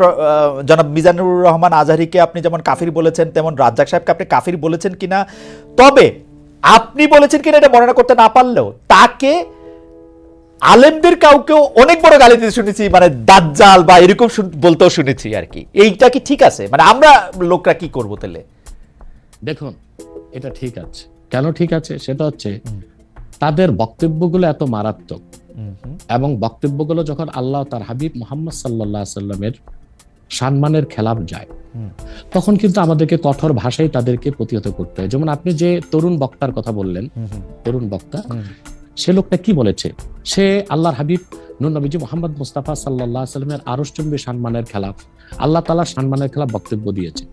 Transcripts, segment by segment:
Doctor জনাব মিজানুর রহমান আজহারিকে আপনি যেমন কাফির বলেছেন তেমন রাজ্জাক সাহেবকে আপনি কাফির বলেছেন কিনা? তবে আপনি বলেছেন কিনা এটা বর্ণনা করতে না পারলেও তাকে আলেমদের কাউকেও অনেক বড় গালি দিতে শুনেছি মানে দাজ্জাল বা এরকম বলতেও শুনেছি আর কি। এইটা কি ঠিক আছে? মানে আমরা লোকরা কি করব তাহলে? দেখুন এটা ঠিক আছে। কেন ঠিক আছে? সেটা হচ্ছে তাদের বক্তব্যগুলো এত মারাত্মক। এবং বক্তব্যগুলো যখন আল্লাহ তার হাবিব মোহাম্মদ সাল্লাহ সাল্লামের সম্মানের খেলাফ যায়। তখন কিন্তু আমাদেরকে কঠোর ভাষায় তাদেরকে প্রতিহত করতে হয়। যেমন আপনি যে তরুণ বক্তার কথা বললেন তরুণ বক্তা সে লোকটা কি বলেছে? সে আল্লাহর হাবিব নুর নবীজি মোহাম্মদ মুস্তাফা সাল্লাহ সাল্লামের আরশচুম্বী সম্মানের খেলাফ আল্লাহ তালা সম্মানের খেলাফ বক্তব্য দিয়েছে।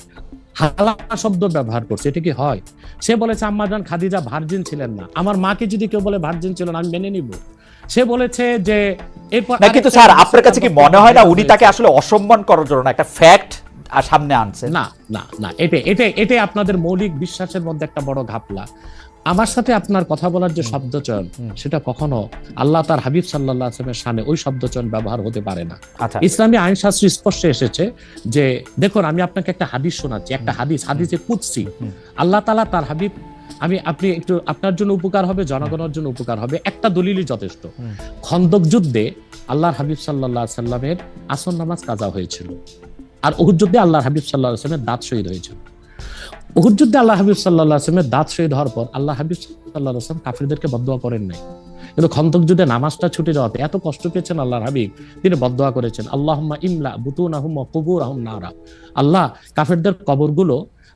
হালা শব্দ ব্যবহার করছে এটা কি হয়? সে বলেছে আম্মাজান খাদিজা ভার্জিন ছিলেন না। আমার মাকে যদি কেউ বলে ভার্জিন ছিল না আমি মেনে নিব। সে বলেছে যে এরপর না কিন্তু স্যার আপনার কাছে কি মনে হয় না উনি তাকে আসলে অসম্মান করার জন্য একটা ফ্যাক্ট সামনে আনছেন না না না এটা এটা এটাই আপনাদের মৌলিক বিশ্বাসের মধ্যে একটা বড় ঘাপলা। আমার সাথে আপনার কথা বলার যে শব্দ চয়ন সেটা কখনো আল্লাহ তার হাবিব সাল্লাহ আসলামের সামনে ওই শব্দ চয়ন ব্যবহার হতে পারে না। আচ্ছা। ইসলামী আইন শাস্ত্র স্পষ্ট এসেছে যে দেখুন আমি আপনাকে একটা হাদিস শোনাচ্ছি একটা হাদিস হাদিসে হুম। আল্লাহ তালা তার হাবিব আমি, আপনি একটু আপনার জন্য উপকার হবে, জনগণের জন্য উপকার হবে। একটা দলিলই যথেষ্ট। খন্দক যুদ্ধে আল্লাহর হাবিব সাল্লাহ সাল্লামের আসন নামাজ কাজা হয়েছিল। আর উহুদ যুদ্ধে আল্লাহর হাবিব সাল্লাহ আসলামের দাঁত শহীদ হয়েছিল। উহুদ যুদ্ধে আল্লাহ হাবিব সাল্লাহ আসলামের দাঁত শহীদ হওয়ার পর আল্লাহ হাবিব সাল্লাহ আসলাম কাফিরদেরকে বদোয়া করেন নাই। কিন্তু খন্দক যুদ্ধে নামাজটা ছুটে যাওয়াতে এত কষ্ট পেয়েছেন আল্লাহর হাবিব, তিনি বদোয়া করেছেন আল্লাহ ইমলা বুতুন আহম কুবুর আহম নারা। আল্লাহ কাফেরদের কবরগুলো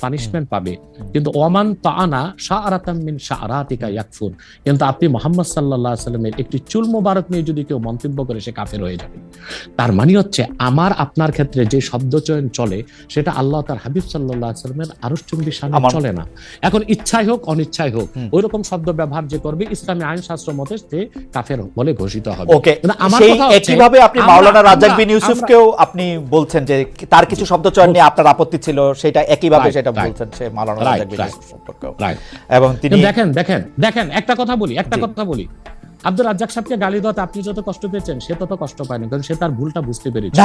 পানিশমেন্ট পাবে কিন্তু ওমান তাআনা শাআরাতাম মিন শাআরাতিকা ইয়াকফুর কিন্তু আপনি মোহাম্মদ আলাইহি সাল্লামের একটি চুল মোবারক নিয়ে যদি কেউ মন্তব্য করে সে কাফের হয়ে যাবে তার মানে হচ্ছে আমার আপনার ক্ষেত্রে যে শব্দ চয়ন চলে সেটা আল্লাহ তার হাবিব আলাইহি সাল্লামের শানে আমার- চলে না এখন ইচ্ছাই হোক অনিচ্ছাই হোক। ওই রকম শব্দ ব্যবহার যে করবে ইসলামী আইন শাস্ত্র মতে সে কাফের বলে ঘোষিত হবে ওকে আমার কথা একইভাবে আপনি মাওলানা আমরা- বিন ইউসুফকেও আপনি বলছেন যে তার কিছু শব্দ চয়ন নিয়ে আপনার আপত্তি ছিল সেটা একইভাবে Right, বলছেন সে Right. এবং তিনি দেখেন দেখেন দেখেন একটা কথা বলি একটা কথা বলি। আব্দুল রাজ্জাক সাহেবকে গালি দেওয়াতে আপনি যত কষ্ট পেয়েছেন সে তত কষ্ট পায়নি কারণ সে তার ভুলটা বুঝতে পেরেছে।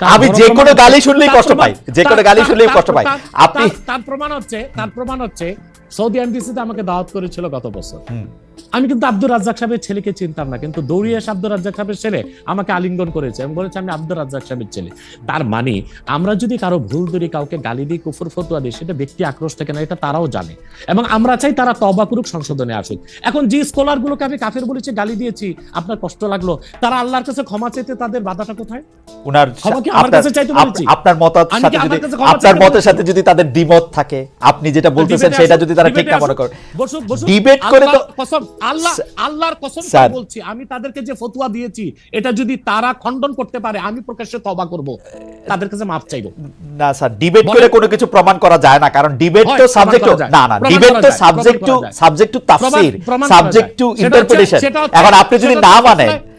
আমি যে কোনো গালি শুনলেই কষ্ট পাই যে কোনো গালি শুনলেই কষ্ট পাই। তার- আপনি তার- প্রমাণ হচ্ছে তার প্রমাণ হচ্ছে সৌদি এমবিসিতে আমাকে দাওয়াত করেছিল গত বছর। হুম। আমি কিন্তু আব্দুর রাজ্জাক সাহেবের ছেলেকে চিনতাম না কিন্তু দৌড়িয়ে এসে আব্দুর রাজ্জাক সাহেবের ছেলে আমাকে আলিঙ্গন করেছে। এবং বলেছে আমি আব্দুর রাজ্জাক সাহেবের ছেলে। তার মানে আমরা যদি কারও ভুল ধরি কাউকে গালি দিই কুফর ফতুয়া দিই সেটা ব্যক্তি আক্রোশ থেকে না এটা তারাও জানে। এবং আমরা চাই তারা তবা করুক সংশোধনে আসুক। এখন যে স্কলার গুলোকে আমি কাফের বলেছি গালি দিয়েছি আপনার কষ্ট লাগল? তারা আল্লাহর কাছে ক্ষমা চাইতে তাদের বাধাটা কোথায়? আমার আপনার- কাছে চাইতে বলেছি? আপনার মতের সাথে যদি আপনার মতের সাথে যদি তাদের দ্বিমত থাকে আপনি যেটা বলতেছেন সেটা যদি তারা ঠিক না মনে। করে। ডিবেট করে তো আল্লাহ আল্লাহর কসম করে বলছি আমি তাদেরকে যে ফতোয়া দিয়েছি এটা যদি তারা খণ্ডন করতে পারে আমি প্রকাশ্যে তবা করব। তাদের কাছে মাফ চাইব। না স্যার ডিবেট করে কোনো কিছু প্রমাণ করা যায় না কারণ ডিবেট তো সাবজেক্ট না না ডিবেট তো সাবজেক্ট টু। সাবজেক্ট টু তাফসীর সাবজেক্ট টু ইন্টারপ্রিটেশন এখন আপনি যদি না মানে মানেন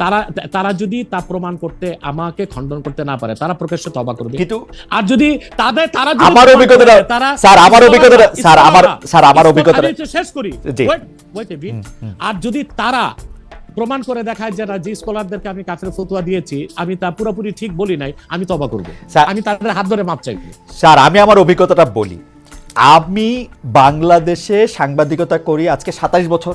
তারা তারা যদি তা প্রমাণ করতে আমাকে খণ্ডন করতে না পারে তারা প্রকাশ্যে তবা করবে। কিন্তু আর যদি তাদের তারা আমার তারা স্যার, আমার অভিজ্ঞতাটা- স্যার, আমার- স্যার, আমার আমি শেষ করি। আর যদি তারা প্রমাণ করে দেখায় যে যে স্কলারদেরকে আমি কাফের ফতুয়া দিয়েছি আমি তা পুরোপুরি ঠিক বলি নাই আমি তবা করব। স্যার- আমি তাদের হাত ধরে মাপ চাইব। স্যার আমি আমার অভিজ্ঞতাটা বলি। আমি বাংলাদেশে সাংবাদিকতা করি আজকে সাতাশ বছর।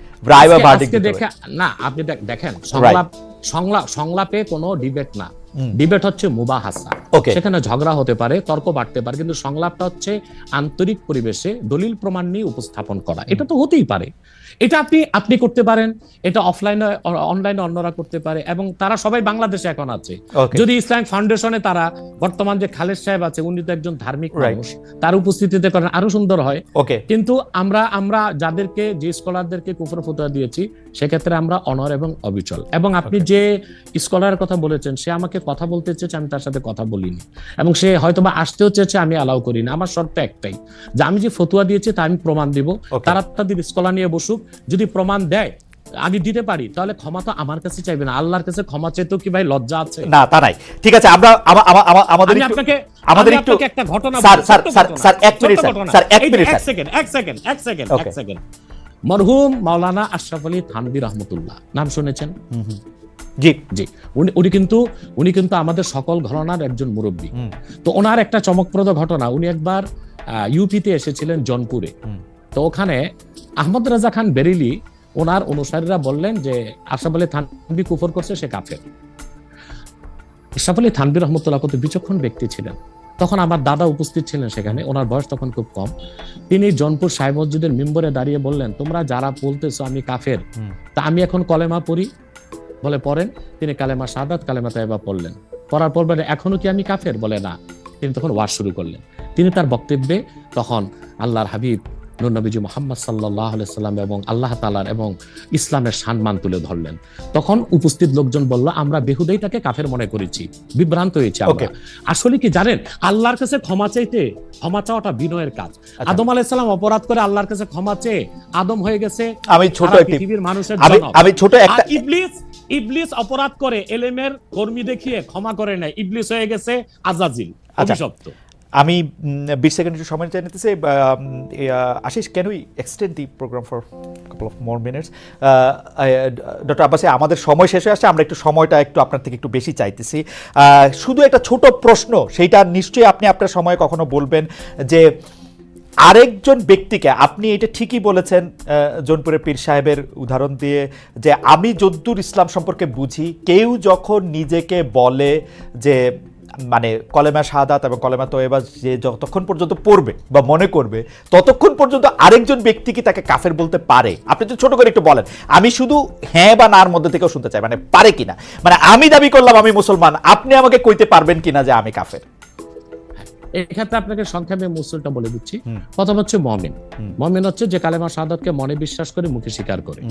রায় বা ভার্ডিক্ট দেখে না আপনি দেখেন সংলাপ সংলাপ সংলাপে কোনো ডিবেট না। ডিবেট হচ্ছে মুবাহাসা. সেখানে ঝগড়া হতে পারে তর্ক বাড়তে পারে কিন্তু সংলাপটা হচ্ছে আন্তরিক পরিবেশে দলিল প্রমাণ নিয়ে উপস্থাপন করা। এটা তো হতেই পারে। এটা আপনি আপনি করতে পারেন এটা অফলাইনে অনলাইনে অন্যরা করতে পারে এবং তারা সবাই বাংলাদেশে এখন আছে। যদি ইসলামিক ফাউন্ডেশনে তারা বর্তমান যে খালেদ সাহেব আছে উনি তো একজন ধার্মিক মানুষ তার উপস্থিতিতে করেন আরও সুন্দর হয়। ওকে কিন্তু আমরা আমরা যাদেরকে যে স্কলারদেরকে কুফর ফতোয়া দিয়েছি সেক্ষেত্রে আমরা অনর এবং অবিচল। এবং আপনি যে স্কলারের কথা বলেছেন সে আমাকে কথা বলতে চেয়েছে আমি তার সাথে কথা বলিনি। এবং সে হয়তোবা আসতেও চেয়েছে আমি অ্যালাউ করিনি। আমার শর্ত একটাই যে আমি যে ফতুয়া দিয়েছি তা আমি প্রমাণ দিব। তারা তাদের স্কলার নিয়ে বসুক যদি প্রমাণ দেয় আমি দিতে পারি তাহলে ক্ষমা তো আমার কাছে চাইবে না। আল্লাহর কাছে ক্ষমা চাইতেও কি ভাই লজ্জা আছে? না তা নাই। ঠিক আছে আমরা আমা- আমা- আমা- আমাদের আপনাকে আমাদের একটু একটা ঘটনা স্যার স্যার স্যার স্যার এক মিনিট স্যার স্যার এক মিনিট এক সেকেন্ড এক সেকেন্ড এক সেকেন্ড এক সেকেন্ড মরহুম মাওলানা আশরাফ আলী থানবী রহমতুল্লাহ। নাম শুনেছেন? জি। জি। উনি উনি কিন্তু উনি কিন্তু আমাদের সকল ঘরানার একজন মুরব্বী। তো ওনার একটা চমকপ্রদ ঘটনা উনি একবার ইউপিতে এসেছিলেন জনপুরে। তো ওখানে আহমদ রাজা খান বেরিলি ওনার অনুসারীরা বললেন যে আশরাফ আলী থানবী কুফর করছে সে কাফের। আশরাফ আলী থানবী রহমতুল্লাহ কত বিচক্ষণ ব্যক্তি ছিলেন। তখন আমার দাদা উপস্থিত ছিলেন সেখানে ওনার বয়স তখন খুব কম। তিনি জনপুর সাহেব মসজিদের মেম্বরে দাঁড়িয়ে বললেন তোমরা যারা বলতেছো আমি কাফের তা আমি এখন কলেমা পড়ি বলে পড়েন তিনি কালেমা সাদাত কালেমা তাইবা পড়লেন। পড়ার পর বলে এখনও কি আমি কাফের? বলে না। তিনি তখন ওয়াজ শুরু করলেন। তিনি তার বক্তব্যে তখন আল্লাহর হাবিব নবীজি মোহাম্মদ সাল্লাহ সাল্লাম এবং আল্লাহ তালার এবং ইসলামের সম্মান তুলে ধরলেন। তখন উপস্থিত লোকজন বলল আমরা বেহুদেই তাকে কাফের মনে করেছি বিভ্রান্ত হয়েছে আসলে কি জানেন আল্লাহর কাছে ক্ষমা চাইতে ক্ষমা চাওয়াটা বিনয়ের কাজ। আচ্ছা। আদম আলাইসালাম অপরাধ করে আল্লাহর কাছে ক্ষমা চেয়ে আদম হয়ে গেছে আমি ছোট একটি পৃথিবীর মানুষের আমি ছোট একটা ইবলিস ইবলিস অপরাধ করে এলেমের কর্মী দেখিয়ে ক্ষমা করে নাই ইবলিস হয়ে গেছে আজাজিল আচ্ছা। অভিশপ্ত। আমি বিশ সেকেন্ড একটু সময় চাই নিতেছি। Ashis can we extend the programme for couple of more minutes doctor আব্বাসে আমাদের সময় শেষ হয়ে আসছে আমরা একটু সময়টা একটু আপনার থেকে একটু বেশি চাইতেছি। আহ, শুধু একটা ছোট প্রশ্ন সেইটা নিশ্চয়ই আপনি আপনার সময় কখনো বলবেন যে আরেকজন ব্যক্তিকে, আপনি এটা ঠিকই বলেছেন জোনপুরের পীর সাহেবের উদাহরণ দিয়ে, যে আমি যদ্দুর ইসলাম সম্পর্কে বুঝি, কেউ যখন নিজেকে বলে যে মানে কলেমা শাহাদাত এবং কলেমা তোয়েবা যে যতক্ষণ পর্যন্ত পড়বে বা মনে করবে, ততক্ষণ পর্যন্ত আরেকজন ব্যক্তি কি তাকে কাফের বলতে পারে? আপনি যদি ছোট করে একটু বলেন। আমি শুধু হ্যাঁ বা নার মধ্যে থেকেও শুনতে চাই মানে পারে কিনা? মানে আমি দাবি করলাম আমি মুসলমান, আপনি আমাকে কইতে পারবেন কিনা যে আমি কাফের? এক্ষেত্রে আপনাকে সংক্ষেপে মুসুলটা বলে দিচ্ছি। প্রথম হচ্ছে মমিন। মমিন হচ্ছে যে কালেমা শাহাদতকে মনে বিশ্বাস করে মুখে স্বীকার করে।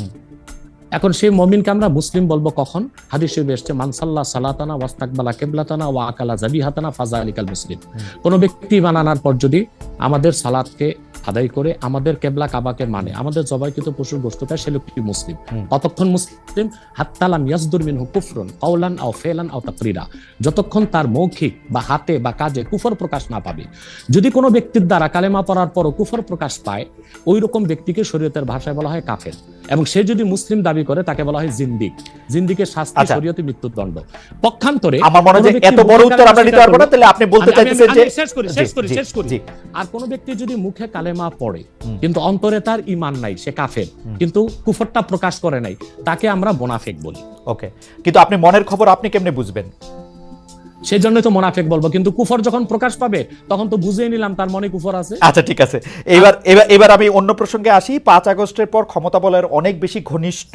এখন সেই মমিনকে আমরা মুসলিম বলব কখন? হাদিস শরীফে এসছে মানসাল্লাহ সালাতানা ওয়াস্তাকবালা কেবলাতানা ওয়া আকালা জাবিহাতানা ফাজা আলিকাল মুসলিম কোনো ব্যক্তি বানানোর পর যদি আমাদের সালাতকে আদায় করে আমাদের কেবলা কাবাকে মানে। আমাদের জবাইকৃত পশুর গোস্ত খায় সে লোকটি মুসলিম। কতক্ষণ মুসলিম হাত্তালাম ইয়াসদুর মিনহু কুফরন কাওলান আও ফেলান আও তাকরিরা। যতক্ষণ তার মৌখিক বা হাতে বা কাজে কুফর প্রকাশ না পাবে। যদি কোনো ব্যক্তির দ্বারা কালেমা পড়ার পরও কুফর প্রকাশ পায় ওই রকম ব্যক্তিকে শরীয়তের ভাষায় বলা হয় কাফের। এবং সে যদি মুসলিম দাবি করে তাকে বলা হয় জিন্দিক। জিন্দিকের শাস্তি আচ্ছা। শরীয়তে মৃত্যুদণ্ড। পক্ষান্তরে আমার মনে হয় এত বড় উত্তর আমরা নিতে পারব না তাহলে আপনি বলতে চাইতেছেন যে শেষ করি শেষ করি শেষ করি। আর কোন ব্যক্তি যদি মুখে কালেমা পড়ে। কিন্তু অন্তরে তার ঈমান নাই সে কাফের কিন্তু কুফরটা প্রকাশ করে নাই তাকে আমরা মোনাফেক বলি। ওকে। কিন্তু আপনি মনের খবর আপনি কেমনে বুঝবেন? সেই জন্য তো মোনাফেক বলব। কিন্তু কুফর যখন প্রকাশ পাবে, তখন তো বুঝেই নিলাম তার মনে কুফর আছে। আচ্ছা ঠিক আছে। এবার এবার এবার আমি অন্য প্রসঙ্গে আসি। পাঁচ আগস্টের পর ক্ষমতা বলের অনেক বেশি ঘনিষ্ঠ,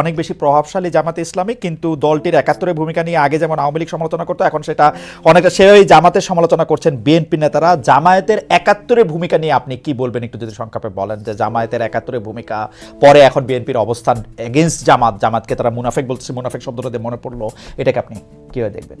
অনেক বেশি প্রভাবশালী জামাতে ইসলামী কিন্তু দলটির একাত্তরের ভূমিকা নিয়ে আগে যেমন আওয়ামী লীগ সমালোচনা করতো, এখন সেটা অনেকটা সেভাবেই জামাতের সমালোচনা করছেন বিএনপি নেতারা। জামায়াতের একাত্তরের ভূমিকা নিয়ে আপনি কি বলবেন একটু যদি সংক্ষেপে বলেন যে জামায়াতের একাত্তরের ভূমিকা, পরে এখন বিএনপির অবস্থান এগেনস্ট জামাত, জামাতকে তারা মুনাফেক বলছে মুনাফেক শব্দটা মনে পড়ল। এটাকে আপনি কীভাবে দেখবেন?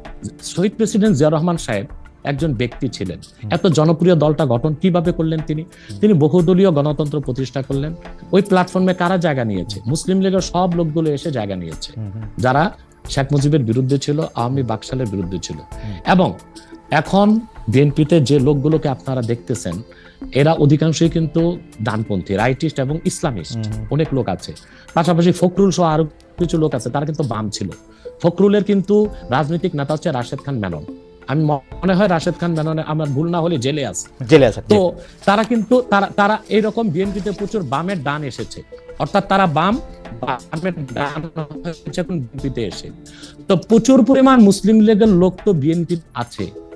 শহীদ প্রেসিডেন্ট জিয়া রহমান সাহেব একজন ব্যক্তি ছিলেন। এত জনপ্রিয় দলটা গঠন কীভাবে করলেন তিনি? তিনি বহুদলীয় গণতন্ত্র প্রতিষ্ঠা করলেন। ওই প্ল্যাটফর্মে কারা জায়গা নিয়েছে? মুসলিম লীগের সব লোকগুলো এসে জায়গা নিয়েছে। যারা শেখ মুজিবের বিরুদ্ধে ছিল আওয়ামী বাকশালের বিরুদ্ধে ছিল। এবং এখন বিএনপিতে যে লোকগুলোকে আপনারা দেখতেছেন এরা অধিকাংশই কিন্তু ডানপন্থী রাইটিস্ট এবং ইসলামিস্ট অনেক লোক আছে। পাশাপাশি ফখরুল সহ আরও কিছু লোক আছে তারা কিন্তু বাম ছিল। ফখরুলের কিন্তু রাজনৈতিক নেতা হচ্ছে রাশেদ খান মেনন। আমি মনে হয় রাশেদ খান মেননে আমার ভুল না হলে জেলে আছে। জেলে আছেন তো তারা কিন্তু তারা তারা এইরকম বিএনপিতে প্রচুর বামের ডান এসেছে। অর্থাৎ তারা বাম বামের ডান হয়েছে বিএনপিতে এসে। তো প্রচুর পরিমাণ মুসলিম লীগের লোক তো বিএনপি আছে।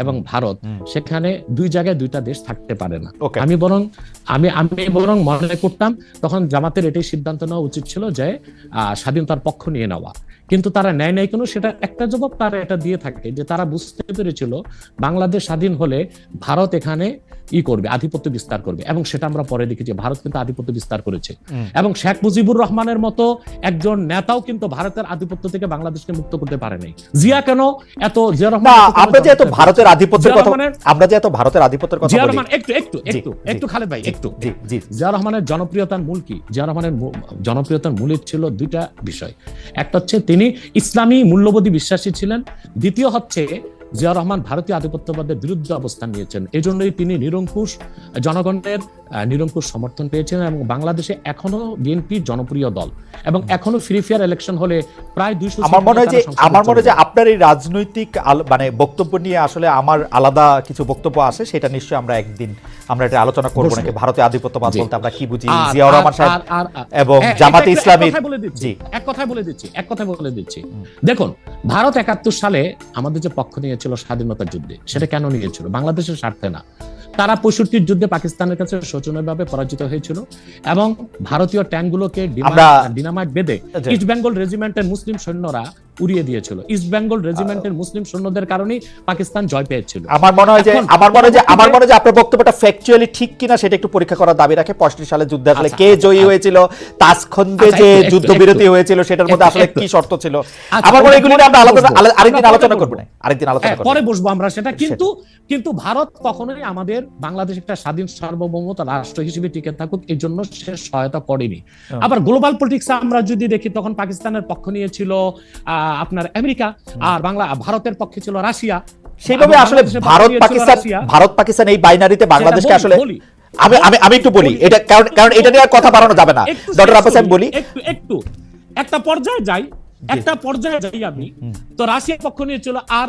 এবং ভারত সেখানে দুই জায়গায় দুইটা দেশ থাকতে পারে না। আমি বরং আমি আমি বরং মনে করতাম তখন জামাতের এটাই সিদ্ধান্ত নেওয়া উচিত ছিল যে আহ, স্বাধীনতার পক্ষ নিয়ে নেওয়া। কিন্তু তারা নেয় নাই কেন সেটা একটা জবাব তারা এটা দিয়ে থাকে যে তারা বুঝতে পেরেছিল বাংলাদেশ স্বাধীন হলে ভারত এখানে ই করবে আধিপত্য বিস্তার করবে। এবং সেটা আমরা পরে দেখেছি ভারত কিন্তু আধিপত্য বিস্তার করেছে। এবং শেখ মুজিবুর রহমানের মতো একজন নেতাও কিন্তু ভারতের আধিপত্য থেকে বাংলাদেশকে মুক্ত করতে পারে নাই। জিয়া কেন এত জিয়া রহমান আমরা যে এত জনপ্রিয়? ভারতের আধিপত্যের কথা আমরা যে এত ভারতের আধিপত্যের কথা জিয়া রহমান একটু একটু একটু একটু খালেদ ভাই একটু। জি জি জিয়া রহমানের জনপ্রিয়তার মূল কি? জিয়া রহমানের জনপ্রিয়তার মূলে ছিল দুইটা বিষয়। একটা হচ্ছে তিনি ইসলামী মূল্যবোধী বিশ্বাসী ছিলেন। দ্বিতীয় হচ্ছে জিয়া রহমান ভারতীয় আধিপত্যবাদের বিরুদ্ধে অবস্থান নিয়েছেন। এজন্যই তিনি নিরঙ্কুশ জনগণের নিরঙ্কুশ সমর্থন পেয়েছেন এবং বাংলাদেশে এখনও বিএনপি জনপ্রিয় দল এবং এখনও ফ্রি ফেয়ার ইলেকশন হলে প্রায় দুইশো আমার মনে হয় যে আমার মনে হয় যে আপনার এই রাজনৈতিক মানে বক্তব্য নিয়ে আসলে আমার আলাদা কিছু বক্তব্য আছে সেটা নিশ্চয়ই আমরা একদিন আমরা এটা আলোচনা করব নাকি ভারতীয় আধিপত্যবাদ। বলতে আমরা কি বুঝি? জিয়াউর রহমান সাহেব এবং হ্যাঁ, জামাতে দিচ্ছি, জি। এক কথায় বলে দিচ্ছি এক কথায় বলে দিচ্ছি। দেখুন ভারত একাত্তর সালে আমাদের যে পক্ষ নিয়েছিল স্বাধীনতার যুদ্ধে সেটা কেন নিয়েছিল? বাংলাদেশের স্বার্থে না। তারা পঁয়ষট্টির যুদ্ধে পাকিস্তানের কাছে শোচনীয়ভাবে পরাজিত হয়েছিল এবং ভারতীয় ট্যাঙ্কগুলোকে গুলোকে ডিনামাইট বেঁধে ইস্ট বেঙ্গল রেজিমেন্টের মুসলিম সৈন্যরা উড়িয়ে দিয়েছিল। ইস্ট বেঙ্গল রেজিমেন্টের মুসলিম সৈন্যদের কারণেই পাকিস্তান জয় পেয়েছিল। আমার মনে হয় যে আমার মনে হয় যে আমার মনে হয় যে আপনার বক্তব্যটা ফ্যাকচুয়ালি ঠিক কিনা সেটা একটু পরীক্ষা করার দাবি রাখে। পঁয়ষট্টি সালে যুদ্ধে আসলে আচ্ছা, কে জয়ী আচ্ছা। হয়েছিল? তাসখন্দে আচ্ছা, যে যুদ্ধবিরতি হয়েছিল সেটার মধ্যে আসলে কি শর্ত ছিল? আচ্ছা, আমার মনে এগুলি আমরা আলাদা আরেকদিন আলোচনা করব না? আরেকদিন আলোচনা হ্যাঁ, করব পরে বসবো আমরা সেটা। কিন্তু কিন্তু ভারত কখনোই আমাদের বাংলাদেশ একটা স্বাধীন সার্বভৌমত রাষ্ট্র হিসেবে টিকে থাকুক এই জন্য সে সহায়তা করেনি। হ্যাঁ। আবার গ্লোবাল পলিটিক্স আমরা যদি দেখি তখন পাকিস্তানের পক্ষ নিয়েছিল আহ, আপনার আমেরিকা আর বাংলা ভারতের পক্ষে ছিল রাশিয়া। সেইভাবে আসলে ভারত পাকিস্তান ভারত পাকিস্তান এই বাইনারিতে বাংলাদেশকে বলি, আসলে আমি আমি আমি একটু বলি। এটা কারণ কারণ এটা নিয়ে আর কথা বাড়ানো যাবে না। ডক্টর আব্বাস আমি বলি। একটু একটু। একটা পর্যায়ে যাই একটা পর্যায়ে যাই আমি তো রাশিয়ার পক্ষ নিয়ে ছিল আর